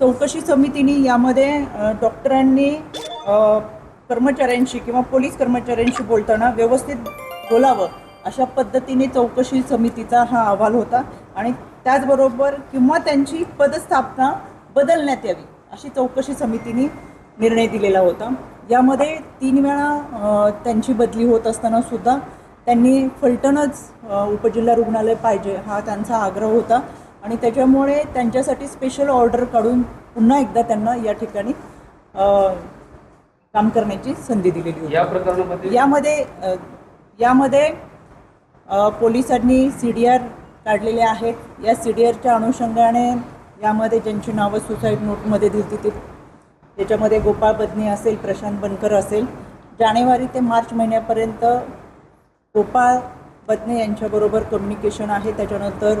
चौकशी समितीने यामध्ये डॉक्टरांनी कर्मचाऱ्यांशी किंवा पोलीस कर्मचाऱ्यांशी बोलताना व्यवस्थित बोलावं अशा पद्धतीने चौकशी समितीचा हा अहवाल होता आणि त्याचबरोबर किंवा त्यांची पदस्थापना बदलण्यात यावी अशी चौकशी समितीने निर्णय दिलेला होता. यामध्ये तीन वेळा त्यांची बदली होत असताना सुद्धा त्यांनी फलटणच उपजिल्हा रुग्णालय पाहिजे हा त्यांचा आग्रह होता. आणि त्याच्यामुळे त्यांच्यासाठी स्पेशल ऑर्डर काढून पुन्हा एकदा त्यांना या ठिकाणी काम करण्याची संधी दिलेली होती. या प्रकरणामध्ये? यामध्ये यामध्ये पोलिसांनी सी डी आर काढलेले आहेत. या सी डी आरच्या अनुषंगाने यामध्ये ज्यांची नावं सुसाईड नोटमध्ये दिली ते त्याच्यामध्ये गोपाळ बदने असेल प्रशांत बनकर असेल. जानेवारी ते मार्च महिन्यापर्यंत गोपाळ बदने यांच्याबरोबर कम्युनिकेशन आहे. त्याच्यानंतर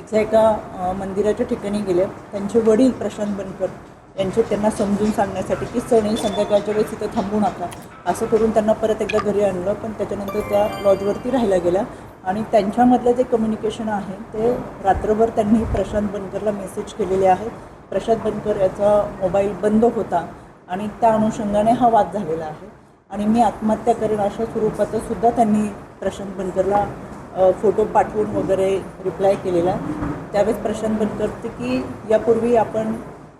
तिथल्या एका मंदिराच्या ठिकाणी गेले. त्यांचे वडील प्रशांत बनकर यांचे त्यांना समजून सांगण्यासाठी की सण संध्याकाळच्या वेळेस तिथे थांबू नका. असं करून त्यांना परत एकदा घरी आणलं पण त्याच्यानंतर त्या लॉजवरती राहायला गेल्या. आणि त्यांच्यामधलं जे कम्युनिकेशन आहे ते रात्रभर त्यांनी प्रशांत बनकरला मेसेज केलेले आहे. प्रशांत बनकर याचा मोबाईल बंद होता आणि त्या अनुषंगाने हा वाद झालेला आहे. आणि मी आत्महत्या करेन अशा स्वरूपाचं सुद्धा त्यांनी प्रशांत बनकरला फोटो पाठवून वगैरे रिप्लाय केलेला. त्यावेळेस प्रशांत बनकरते की यापूर्वी आपण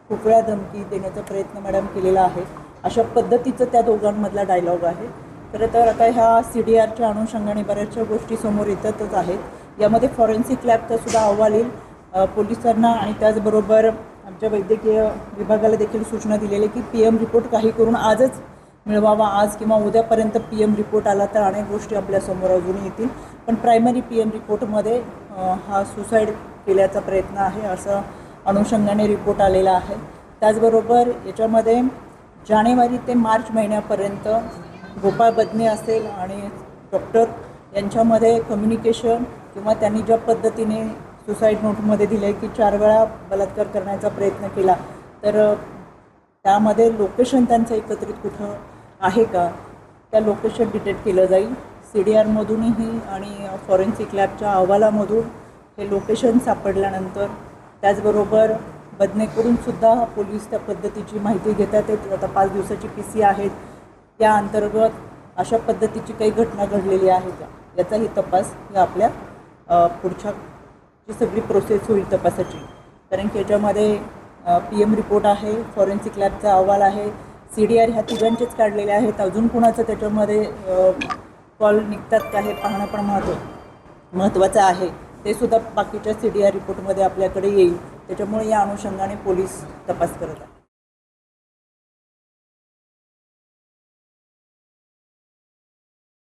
खूप वेळा धमकी देण्याचा प्रयत्न मॅडम केलेला आहे. अशा पद्धतीचं त्या दोघांमधला डायलॉग आहे. खरं तर आता ह्या सी डी आरच्या अनुषंगाने बऱ्याचशा गोष्टी समोर येतातच आहेत. यामध्ये फॉरेन्सिक लॅबचा सुद्धा अहवाल येईल. पोलिसांना आणि त्याचबरोबर आमच्या वैद्यकीय विभागाला देखील सूचना दिलेली आहे की पी एम रिपोर्ट काही करून आजच मिळवावा आज किंवा उद्यापर्यंत पी एम रिपोर्ट आला तर अनेक गोष्टी आपल्यासमोर अजून येतील. पण प्रायमरी पी एम रिपोर्टमध्ये हा सुसाईड केल्याचा प्रयत्न आहे असं अनुषंगाने रिपोर्ट आलेला आहे. त्याचबरोबर याच्यामध्ये जानेवारी ते मार्च महिन्यापर्यंत गोपाळ बदने असेल आणि डॉक्टर यांच्यामध्ये कम्युनिकेशन किंवा त्यांनी ज्या पद्धतीने सुसाईड नोटमध्ये दिले की चार वेळा बलात्कार करण्याचा प्रयत्न केला तर त्यामध्ये लोकेशन त्यांचं एकत्रित कुठं आहे का? त्या लोकेशन डिटेक्ट केलं जाईल. सी डी आरमधूनही आणि फॉरेन्सिक लॅबच्या अहवालामधून हे लोकेशन सापडल्यानंतर त्याचबरोबर बदनेकडूनसुद्धा पोलीस त्या पद्धतीची माहिती घेतात. आहेत आता पाच दिवसाची पी सी आहेत. त्या अंतर्गत अशा पद्धतीची काही घटना घडलेली आहे का? याचाही तपास या आपल्या पुढच्या जी सगळी प्रोसेस होईल तपासाची. कारण की याच्यामध्ये पी एम रिपोर्ट आहे फॉरेन्सिक लॅबचा अहवाल आहे. सी डी आर ह्या तिघांचेच काढलेले आहेत. अजून कुणाचं त्याच्यामध्ये कॉल निघतात का हे पाहणं पण महत्त्व महत्त्वाचं आहे. ते सुद्धा बाकीच्या सी डी आर रिपोर्टमध्ये आपल्याकडे येईल. त्याच्यामुळे या अनुषंगाने पोलीस तपास करत आहेत.